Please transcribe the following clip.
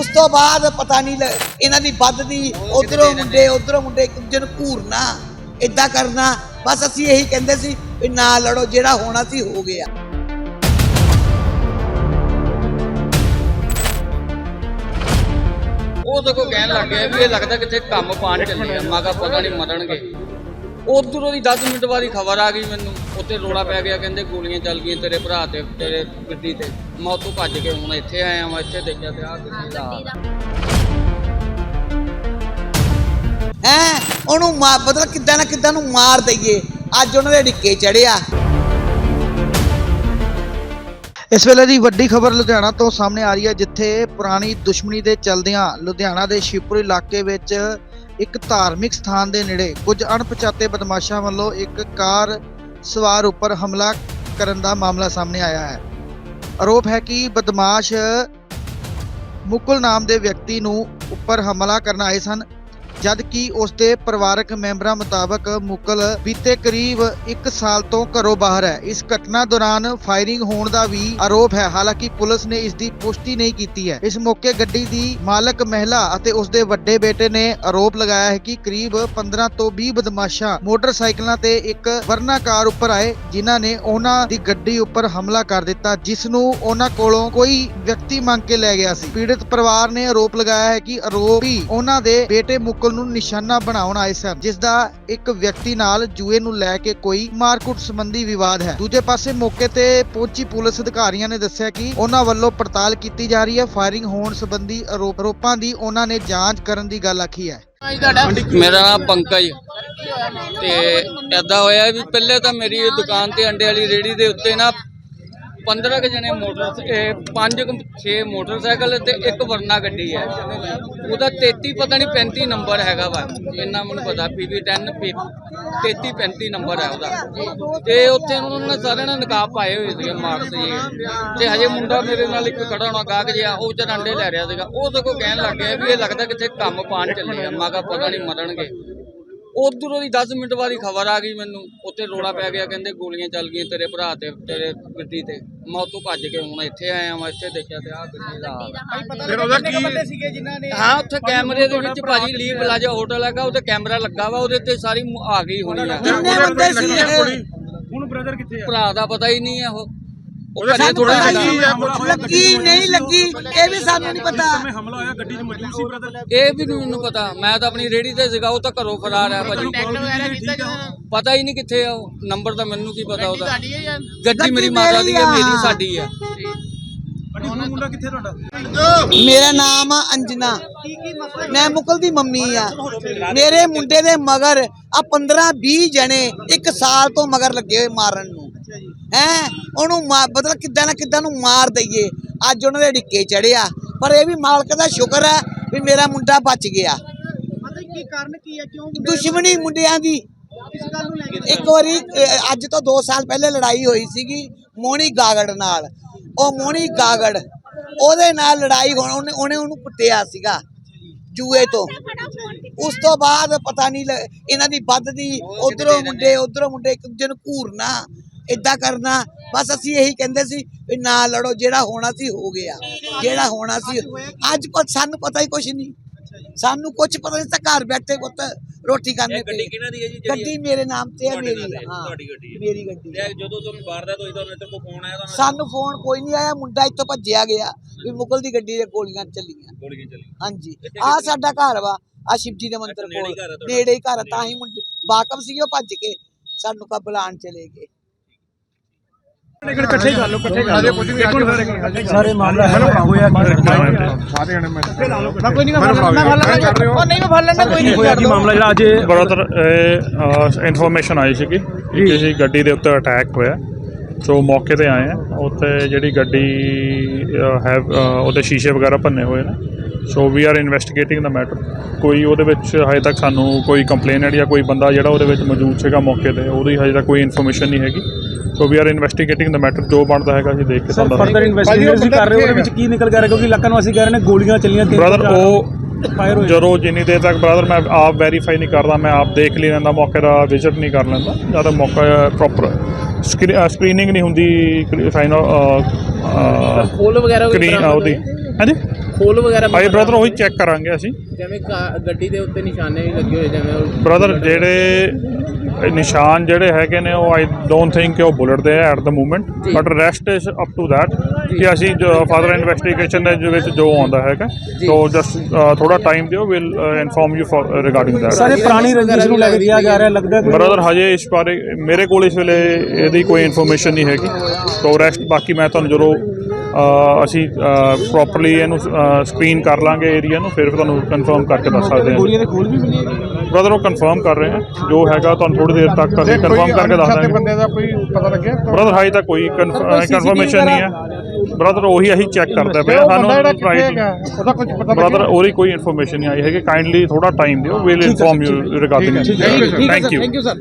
ਉਸ ਤੋਂ ਬਾਅਦ ਪਤਾ ਨਹੀਂ ਲ- ਇਹਨਾਂ ਦੀ ਵੱਧਦੀ ਉਧਰੋਂ ਮੁੰਡੇ ਉਧਰੋਂ ਮੁੰਡੇ ਇੱਕ ਦੂਜੇ ਨੂੰ ਘੂਰਨਾ ਇਦਾਂ ਕਰਨਾ ਬਸ ਅਸੀਂ ਇਹੀ ਕਹਿੰਦੇ ਸੀ ਵੀ ਨਾ ਲੜੋ ਜਿਹੜਾ ਹੋਣਾ ਸੀ ਹੋ ਗਿਆ। ਉਹ ਤਾਂ ਕੋਈ ਕਹਿਣ ਲੱਗ ਗਿਆ ਵੀ ਇਹ ਲੱਗਦਾ ਕਿਤੇ ਕੰਮ ਪਾਣ ਚੱਲੇ ਆ ਮੈਂ ਕਿਹਾ ਪਤਾ ਨਹੀਂ ਮਰਨਗੇ। ਉਧਰੋਂ ਦੀ 10 ਮਿੰਟ ਬਾਅਦ ਹੀ ਖਬਰ ਆ ਗਈ ਮੈਨੂੰ ਉੱਤੇ ਰੋਲਾ ਪੈ ਗਿਆ ਕਹਿੰਦੇ ਗੋਲੀਆਂ ਚੱਲ ਗਈਆਂ ਤੇਰੇ ਭਰਾ ਤੇ ਤੇਰੇ ਗੱਡੀ ਤੇ। ਮੈਂ ਉੱਥੋਂ ਭੱਜ ਕੇ ਹੁਣ ਇੱਥੇ ਆਇਆ ਮੈਂ ਇੱਥੇ ਦੇਖਿਆ ਤੇ ਆ ਗੱਡੀ ਦਾ। ਹੈ? ਉਹਨੂੰ ਮਾ- ਮਤਲਬ ਕਿੱਦਾਂ ਨਾ ਕਿੱਦਾਂ ਨੂੰ ਮਾਰ ਦਈਏ। ਅੱਜ ਉਹਨਾਂ ਦੇ ਢਿੱਕੇ ਚੜਿਆ। ਇਸ ਵੇਲੇ ਦੀ ਵੱਡੀ ਖਬਰ ਲੁਧਿਆਣਾ ਤੋਂ ਸਾਹਮਣੇ ਆ ਰਹੀ ਹੈ ਜਿੱਥੇ ਪੁਰਾਣੀ ਦੁਸ਼ਮਣੀ ਦੇ ਚਲਦਿਆਂ ਲੁਧਿਆਣਾ ਦੇ ਸ਼ਿਵਪੁਰ ਇਲਾਕੇ ਵਿੱਚ ਇੱਕ ਧਾਰਮਿਕ ਸਥਾਨ ਦੇ ਨੇੜੇ ਕੁਝ ਅਣਪਛਾਤੇ ਬਦਮਾਸ਼ਾਂ ਵੱਲੋਂ ਇੱਕ ਕਾਰ ਸਵਾਰ ਉੱਪਰ ਹਮਲਾ ਕਰਨ ਦਾ ਮਾਮਲਾ ਸਾਹਮਣੇ ਆਇਆ ਹੈ। ਆਰੋਪ ਹੈ ਕਿ ਬਦਮਾਸ਼ ਮੁਕੁਲ ਨਾਮ ਦੇ ਵਿਅਕਤੀ ਨੂੰ ਉੱਪਰ ਹਮਲਾ ਕਰਨ ਆਏ ਸਨ। ਜਦ ਕਿ ਉਸ ਦੇ ਪਰਿਵਾਰਕ ਮੈਂਬਰਾਂ ਮੁਤਾਬਕ ਮੁਕਲ ਬੀਤੇ ਕਰੀਬ 1 ਸਾਲ ਤੋਂ ਘਰੋਂ ਬਾਹਰ ਹੈ। ਇਸ ਘਟਨਾ ਦੌਰਾਨ ਫਾਇਰਿੰਗ ਹੋਣ ਦਾ ਵੀ ਆਰੋਪ ਹੈ। ਹਾਲਾਂਕਿ ਪੁਲਿਸ ਨੇ ਇਸ ਦੀ ਪੁਸ਼ਟੀ ਨਹੀਂ ਕੀਤੀ ਹੈ। ਇਸ ਮੌਕੇ ਗੱਡੀ ਦੀ ਮਾਲਕ, ਮਹਿਲਾ ਅਤੇ ਉਸ ਦੇ ਵੱਡੇ ਬੇਟੇ ਨੇ ਆਰੋਪ ਲਗਾਇਆ ਹੈ ਕਿ ਕਰੀਬ 15 ਤੋਂ 20 ਬਦਮਾਸ਼ਾਂ ਮੋਟਰਸਾਈਕਲਾਂ ਤੇ ਇੱਕ ਵਰਨਾ ਕਾਰ ਉੱਪਰ ਆਏ, ਜਿਨ੍ਹਾਂ ਨੇ ਉਹਨਾਂ ਦੀ ਗੱਡੀ ਉੱਪਰ ਹਮਲਾ ਕਰ ਦਿੱਤਾ, ਜਿਸ ਨੂੰ ਉਹਨਾਂ ਕੋਲੋਂ ਕੋਈ ਵਿਅਕਤੀ ਮੰਗ ਕੇ ਲੈ ਗਿਆ ਸੀ। ਪੀੜਤ ਪਰਿਵਾਰ ਨੇ ਆਰੋਪ ਲਗਾਇਆ ਹੈ ਕਿ ਆਰੋਪੀ ਉਹਨਾਂ ਦੇ ਬੇਟੇ ਮੁਕਲ ਨੂੰ ਨਿਸ਼ਾਨਾ ਬਣਾਉਣ ਆਏ ਸਨ ਜਿਸ ਦਾ ਇੱਕ ਵਿਅਕਤੀ ਨਾਲ ਜੂਏ ਨੂੰ ਲੈ ਕੇ ਕੋਈ ਮਾਰਕੁੱਟ ਸੰਬੰਧੀ ਵਿਵਾਦ ਹੈ। ਦੂਜੇ ਪਾਸੇ ਮੌਕੇ ਤੇ ਪਹੁੰਚੀ ਪੁਲਿਸ ਅਧਿਕਾਰੀਆਂ ਨੇ ਦੱਸਿਆ ਕਿ ਉਹਨਾਂ ਵੱਲੋਂ ਪੜਤਾਲ ਕੀਤੀ ਜਾ ਰਹੀ ਹੈ। ਫਾਇਰਿੰਗ ਹੋਣ ਸੰਬੰਧੀ ਆਰੋਪਾਂ ਦੀ ਉਹਨਾਂ ਨੇ ਜਾਂਚ ਕਰਨ ਦੀ ਗੱਲ ਆਖੀ ਹੈ। ਮੇਰਾ ਨਾਮ ਪੰਕਜ ਤੇ ਐਦਾਂ ਹੋਇਆ ਵੀ ਪਹਿਲੇ ਤਾਂ ਮੇਰੀ ਦੁਕਾਨ ਤੇ ਅੰਡੇ ਵਾਲੀ ਰੇੜੀ ਦੇ ਉੱਤੇ ਨਾ 15 ਕੁ ਜਣੇ ਮੋਟਰ ਪੰਜ 6 ਮੋਟਰਸਾਈਕਲ ਤੇ ਇੱਕ ਵਰਨਾ ਗੱਡੀ ਹੈ। ਉਹਦਾ 33 ਪਤਾ ਨਹੀਂ 35 ਨੰਬਰ ਹੈਗਾ ਵਾ। ਇੰਨਾ ਮੈਨੂੰ ਪਤਾ ਪੀਵੀ 10 33 35 ਨੰਬਰ ਹੈ ਉਹਦਾ। ਤੇ ਉੱਥੇ ਉਹਨਾਂ ਨੇ ਸਾਰਿਆਂ ਨੇ ਨਕਾਬ ਪਾਏ ਹੋਏ ਸੀਗੇ ਮਾਰਕਸ ਜੀ ਤੇ ਹਜੇ ਮੁੰਡਾ ਮੇਰੇ ਨਾਲ ਇੱਕ ਖੜਾ ਹੋਣਾ ਗਾਹਕ ਜਿਹਾ, ਉਹ ਚ ਅੰਡੇ ਲੈ ਰਿਹਾ ਸੀਗਾ। ਉਹ ਤਾਂ ਕਹਿਣ ਲੱਗ ਗਿਆ ਵੀ ਇਹ ਲੱਗਦਾ ਕਿੱਥੇ ਕੰਮ ਪਾਣ ਚੱਲੇ ਆ ਮਾਗਾ ਪਤਾ ਨਹੀਂ ਮਰਨਗੇ। ਉਧਰੋਂ ਦੀ 10 ਮਿੰਟ ਬਾਅਦ ਹੀ ਖਬਰ ਆ ਗਈ ਮੈਨੂੰ ਉੱਤੇ ਰੋਲਾ ਪੈ ਗਿਆ ਕਹਿੰਦੇ ਗੋਲੀਆਂ ਚੱਲ ਗਈਆਂ ਤੇਰੇ ਭਰਾ ਤੇ ਤੇਰੇ ਗੱਡੀ ਤੇ। ਮੈਂ ਉੱਥੋਂ ਭੱਜ ਕੇ ਹੁਣ ਇੱਥੇ ਆਇਆ ਮੈਂ ਇੱਥੇ ਦੇਖਿਆ ਤੇ ਆ ਗੱਡੀ ਦਾ। ਫਿਰ ਉਹਦਾ ਕੀ ਹਾਂ ਉੱਥੇ ਕੈਮਰੇ ਦੇ ਵਿੱਚ ਭਾਜੀ ਲੀ ਪਲਾਜ਼ਾ ਹੋਟਲ ਹੈਗਾ ਉਹਤੇ ਕੈਮਰਾ ਲੱਗਾ ਵਾ ਉਹਦੇ ਤੇ ਸਾਰੀ ਆ ਗਈ ਹੋਣੀ ਆ। ਬੰਦੇ? ਹੁਣ ਬ੍ਰਦਰ ਕਿੱਥੇ ਆ? ਭਰਾ ਦਾ ਪਤਾ ਹੀ ਨਹੀਂ ਆ ਉਹ। ਉਹ ਘਰੇ ਥੋੜਾ ਜਿਹਾ। ਲੱਗੀ ਨਹੀਂ ਲੱਗੀ ਇਹ ਵੀ ਸਾਨੂੰ ਨਹੀਂ ਪਤਾ। ਹਮਲਾ ਹੋਇਆ ਗੱਡੀ 'ਚ ਮੌਜੂਦ ਸੀ ਬ੍ਰਦਰ ਇਹ ਵੀ ਨੀ ਮੈਨੂੰ ਪਤਾ। ਮੈਂ ਤਾਂ ਆਪਣੀ ਰੇੜੀ ਤੇ ਸੀਗਾ ਉਹ ਤਾਂ ਘਰੋਂ ਫਰਾਰ ਆ ਭਾਜੀ। ਪਤਾ ਹੀ ਨਹੀਂ ਕਿੱਥੇ ਆ ਉਹ। ਨੰਬਰ ਤਾਂ ਮੈਨੂੰ ਕੀ ਪਤਾ ਉਹਦਾ। ਗੱਡੀ ਮੇਰੀ ਮਾਤਾ ਦੀ ਹੈ ਮੇਰੀ ਸਾਡੀ ਮੁੰਡਾ ਕਿੱਥੇ ਤੁਹਾਡਾ? ਮੇਰਾ ਨਾਮ ਆ ਅੰਜਨਾ। ਮੈਂ ਮੁਕਲ ਦੀ ਮੰਮੀ ਆ। ਮੇਰੇ ਮੁੰਡੇ ਦੇ ਮਗਰ ਆ 15 20 ਜਣੇ ਇੱਕ ਸਾਲ ਤੋਂ ਮਗਰ ਲੱਗੇ ਹੋਏ ਮਾਰਨ ਨੂੰ। ਹੈ? ਉਹਨੂੰ ਮਾ- ਮਤਲਬ ਕਿੱਦਾਂ ਨਾ ਕਿੱਦਾਂ ਨੂੰ ਮਾਰ ਦਈਏ। ਅੱਜ ਉਹਨਾਂ ਦੇ ਢਿੱਕੇ ਚੜਿਆ ਪਰ ਇਹ ਵੀ ਮਾਲਕ ਦਾ ਸ਼ੁਕਰ ਹੈ ਵੀ ਮੇਰਾ ਮੁੰਡਾ ਬਚ ਗਿਆ। ਮਤਲਬ ਕੀ ਕਾਰਨ ਕੀ ਹੈ? ਕਿਉਂ ਦੁਸ਼ਮਣੀ ਮੁੰਡਿਆਂ ਦੀ। ਇੱਕ ਵਾਰੀ ਅੱਜ ਤੋਂ 2 ਸਾਲ ਪਹਿਲੇ ਲੜਾਈ ਹੋਈ ਸੀਗੀ ਮੋਣੀ ਗਾਗੜ ਨਾਲ। ਉਹ ਮੋਣੀ ਗਾਗੜ ਉਹਦੇ ਨਾਲ ਲੜਾਈ ਹੋਣ ਉਹਨੇ ਉਹਨੇ ਉਹਨੂੰ ਕੁੱਟਿਆ ਸੀਗਾ ਜੂਏ ਤੋਂ। ਉਸ ਤੋਂ ਬਾਅਦ ਪਤਾ ਨਹੀਂ ਇਹਨਾਂ ਦੀ ਵੱਧਦੀ ਉਧਰੋਂ ਮੁੰਡੇ ਉਧਰੋਂ ਮੁੰਡੇ ਇੱਕ ਦੂਜੇ ਨੂੰ ਘੂਰਨਾ। ਇਦਾਂ ਕਰਨਾ ਬਸ ਅਸੀਂ ਇਹੀ ਕਹਿੰਦੇ ਸੀ ਵੀ ਨਾ ਲੜੋ ਜਿਹੜਾ ਹੋਣਾ ਸੀ ਹੋ ਗਿਆ। ਜਿਹੜਾ ਹੋਣਾ ਸੀ ਅੱਜ ਕੁਝ ਸਾਨੂੰ ਪਤਾ ਹੀ ਕੁਝ ਨਹੀਂ। ਸਾਨੂੰ ਕੁਝ ਪਤਾ ਨਹੀਂ ਤਾਂ ਘਰ ਬੈਠੇ ਪੁੱਤ ਰੋਟੀ ਖਾਣੇ ਪਈ ਕਿਹਨਾਂ ਦੀ ਹੈ ਜੀ ਗੱਡੀ ਮੇਰੇ ਨਾਮ ਤੇ ਹੈ ਮੇਰੀ ਹਾਂ ਤੁਹਾਡੀ ਗੱਡੀ ਹੈ। ਮੇਰੀ ਗੱਡੀ ਤੇ ਜਦੋਂ ਤੁਹਾਨੂੰ ਵਾਰਦਾਤ ਹੋਈ ਤੁਹਾਨੂੰ ਇੱਥੇ ਕੋਈ ਫੋਨ ਆਇਆ ਤੁਹਾਨੂੰ ਸਾਨੂੰ ਫੋਨ ਕੋਈ ਨਹੀਂ ਆਇਆ ਮੁੰਡਾ ਇੱਥੋਂ ਭੱਜਿਆ ਗਿਆ ਵੀ ਮੁਗਲ ਦੀ ਗੱਡੀ ਦੇ ਗੋਲੀਆਂ ਚੱਲੀਆਂ। ਗੋਲੀਆਂ ਚੱਲੀ ਹਾਂਜੀ। ਆ ਸਾਡਾ ਘਰ ਵਾ ਆ ਸ਼ਿਵਜੀ ਦੇ ਮੰਦਿਰ ਨੇੜੇ ਹੀ ਕੋਲ। ਨੇੜੇ ਹੀ ਘਰ ਤਾਂ ਹੀ ਮੁੰਡੇ ਬਾਕਮ ਸੀਗੇ ਉਹ ਭੱਜ ਕੇ ਸਾਨੂੰ ਕਾ ਬੁਲਾਉਣ ਚਲੇ ਗਏ। ਲੇਕਿਨ ਇਕੱਠੇ ਕਰ ਲਓ ਇਕੱਠੇ ਕਰ ਲਓ। ਇੱਕ ਮਿੰਟ ਸਾਰੇ ਮਾਮਲਾ ਹੈ ਹੋਇਆ ਸਾਰੇ ਜਣੇ ਮੈਂ ਮੈਂ ਕੋਈ ਨਹੀਂ ਮੈਂ ਫੜ ਲੈਣਾ ਉਹ ਨਹੀਂ ਮੈਂ ਫੜ ਲੈਣਾ ਕੋਈ ਨਹੀਂ ਹੋਇਆ ਕੀ ਮਾਮਲਾ ਜਿਹੜਾ ਅੱਜ ਬੜੋਦਰ ਇਨਫੋਰਮੇਸ਼ਨ ਆਈ ਸੀਗੀ ਕਿ ਕਿਸੇ ਗੱਡੀ ਦੇ ਉੱਤੇ ਅਟੈਕ ਹੋਇਆ। ਸੋ ਮੌਕੇ ਤੇ ਆਏ ਆ। ਉੱਥੇ ਜਿਹੜੀ ਗੱਡੀ ਹੈ ਉਹਦੇ ਸ਼ੀਸ਼ੇ ਵਗੈਰਾ ਭੰਨੇ ਹੋਏ ਨੇ। So we are investigating the matter ਕੋਈ ਉਹਦੇ ਵਿੱਚ ਹਜੇ ਤੱਕ ਸਾਨੂੰ ਕੋਈ ਕੰਪਲੇਨਟ ਜਾਂ ਕੋਈ ਬੰਦਾ ਜਿਹੜਾ ਉਹਦੇ ਵਿੱਚ ਮੌਜੂਦ ਸੀਗਾ ਮੌਕੇ ਤੇ ਉਹਦੀ ਹਜੇ ਤੱਕ ਕੋਈ ਇਨਫੋਰਮੇਸ਼ਨ ਨਹੀਂ ਹੈਗੀ। So we are investigating the matter ਜੋ ਬਣਦਾ ਹੈਗਾ ਅਸੀਂ ਦੇਖ ਕੇ ਤੁਹਾਨੂੰ ਫਰਦਰ ਇਨਵੈਸਟੀਗੇਸ਼ਨ ਕਰ ਰਹੇ ਹੋ ਉਹਦੇ ਵਿੱਚ ਕੀ ਨਿਕਲ ਗਿਆ? ਕਿਉਂਕਿ ਲੱਖਾਂ ਨਿਵਾਸੀ ਕਹਿ ਰਹੇ ਨੇ ਗੋਲੀਆਂ ਚੱਲੀਆਂ ਤਿੰਨ ਬ੍ਰਦਰ ਉਹ ਹੋਏ। ਜਦੋਂ ਜਿੰਨੀ ਦੇਰ ਤੱਕ ਬ੍ਰਦਰ ਮੈਂ ਆਪ ਵੈਰੀਫਾਈ ਨਹੀਂ ਕਰਦਾ ਮੈਂ ਆਪ ਦੇਖ ਲਈ ਲੈਂਦਾ ਮੌਕੇ ਦਾ ਵਿਜ਼ਿਟ ਨਹੀਂ ਕਰ ਲੈਂਦਾ ਜਦ ਤੱਕ ਮੌਕਾ ਪ੍ਰੋਪਰ ਸਕਰੀਨਿੰਗ ਨਹੀਂ ਹੁੰਦੀ ਫਾਈਨਲ ਖੋਲ ਵਗੈਰਾ ਉਹਦੀ। ਹਾਂਜੀ? ਖੋਲ ਵਗੈਰਾ ਹਾਈ ਬ੍ਰਦਰ ਉਹੀ ਚੈੱਕ ਕਰਾਂਗੇ ਅਸੀਂ। ਜਿਵੇਂ ਕਾ- ਗੱਡੀ ਦੇ ਉੱਤੇ ਨਿਸ਼ਾਨੇ ਵੀ ਲੱਗੇ ਹੋਏ ਜਿਵੇਂ ਉਹ ਬ੍ਰਦਰ ਜਿਹੜੇ ਇਹ ਨਿਸ਼ਾਨ ਜਿਹੜੇ ਹੈਗੇ ਨੇ ਉਹ ਆਈ ਡੋਨਟ ਥਿੰਕ ਕਿ ਉਹ ਬੁਲਟ ਦੇ ਹੈ at the moment but rest is up to that ਕਿ ਅਸੀਂ ਫਾਦਰ ਇਨਵੈਸਟੀਗੇਸ਼ਨ ਦੇ ਵਿੱਚ ਜੋ ਆਉਂਦਾ ਹੈਗਾ ਸੋ ਜਸਟ ਥੋੜਾ ਟਾਈਮ ਦਿਓ will inform you for regarding sir that ਇਹ ਪੁਰਾਣੀ ਰੰਜਿਸ਼ ਨੂੰ ਲੈ ਕੇ ਕਿਹਾ ਜਾ ਰਿਹਾ ਲੱਗਦਾ ਬ੍ਰਦਰ ਹਜੇ ਇਸ ਬਾਰੇ ਮੇਰੇ ਕੋਲ ਇਸ ਵੇਲੇ ਇਹਦੀ ਕੋਈ ਇਨਫੋਰਮੇਸ਼ਨ ਨਹੀਂ ਹੈਗੀ ਸੋ ਰੈਸਟ ਬਾਕੀ ਮੈਂ ਤੁਹਾਨੂੰ ਜਦੋਂ ਅਸੀਂ ਪ੍ਰੋਪਰਲੀ ਇਹਨੂੰ ਸਕਰੀਨ ਕਰ ਲਾਂਗੇ ਏਰੀਆ ਨੂੰ ਫਿਰ ਤੁਹਾਨੂੰ ਕਨਫਰਮ ਕਰਕੇ ਦੱਸ ਸਕਦੇ ਹਾਂ। ਗੋਲੀਆਂ ਦੇ ਖੋਲ ਵੀ ਮਿਲੇ ਬ੍ਰਦਰ ਉਹ ਕਨਫਰਮ ਕਰ ਰਹੇ ਹਾਂ। ਜੋ ਹੈਗਾ ਤੁਹਾਨੂੰ ਥੋੜੀ ਦੇਰ ਤੱਕ ਅਸੀਂ ਕਨਫਰਮ ਕਰਕੇ ਦੱਸ ਦਾਂਗੇ। ਬੰਦੇ ਦਾ ਕੋਈ ਪਤਾ ਲੱਗਿਆ? ਬ੍ਰਦਰ ਹਾਈ ਤਾਂ ਕੋਈ ਕਨਫਰਮੇਸ਼ਨ ਨਹੀਂ ਹੈ। ਬ੍ਰਦਰ ਉਹੀ ਅਸੀਂ ਚੈੱਕ ਕਰਦੇ ਪਏ। ਸਾਨੂੰ ਉਹਦਾ ਕੁਝ ਪਤਾ ਬ੍ਰਦਰ ਉਹਦੀ ਕੋਈ ਇਨਫੋਰਮੇਸ਼ਨ ਨਹੀਂ ਆਈ ਹੈਗੀ। ਕਾਈਂਡਲੀ ਥੋੜਾ ਟਾਈਮ ਦਿਓ। Will inform you regarding thank you thank you sir